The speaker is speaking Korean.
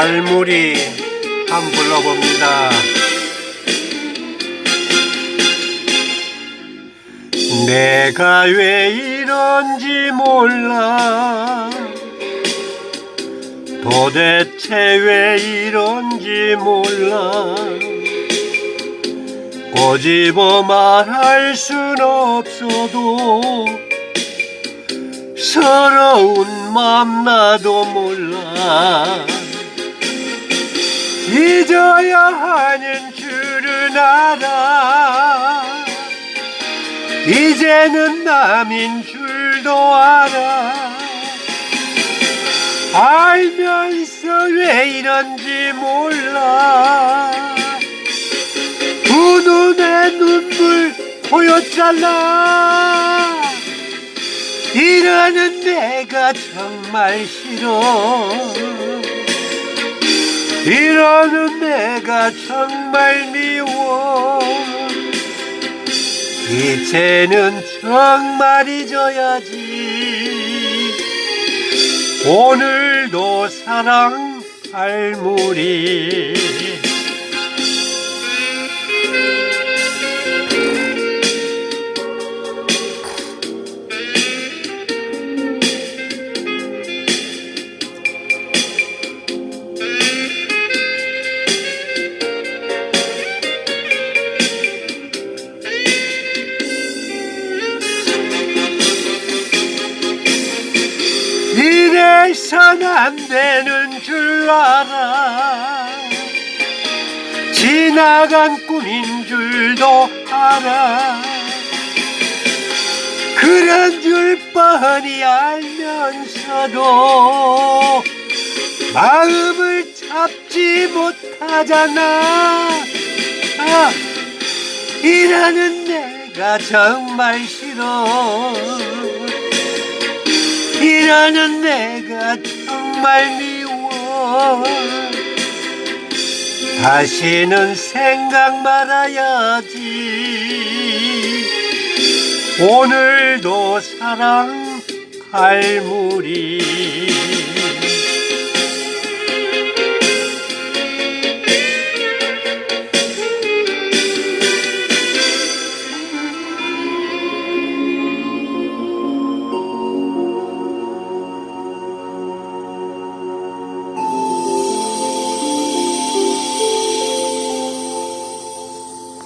갈무리 한번 불러봅니다. 내가 왜 이런지 몰라. 도대체 왜 이런지 몰라. 꼬집어 말할 순 없어도 서러운 맘 나도 몰라 잊어야 하는 줄은 알아. 이제는 남인 줄도 알아. 알면서 왜 이런지 몰라. 두 눈에 눈물 보였잖아. 이러는 내가 정말 싫어 이러는 내가 정말 미워. 이제는 정말 잊어야지. 오늘도 사랑할 무리. 이 래선 안 되는 줄 알아. 지나간 꿈인 줄도 알아. 그런 줄 뻔히 알면서도 마음을 잡지 못하잖아. 아, 이라는 내가 정말 싫어 이러는 내가 정말 미워. 다시는 생각 말아야지. 오늘도 사랑할 무리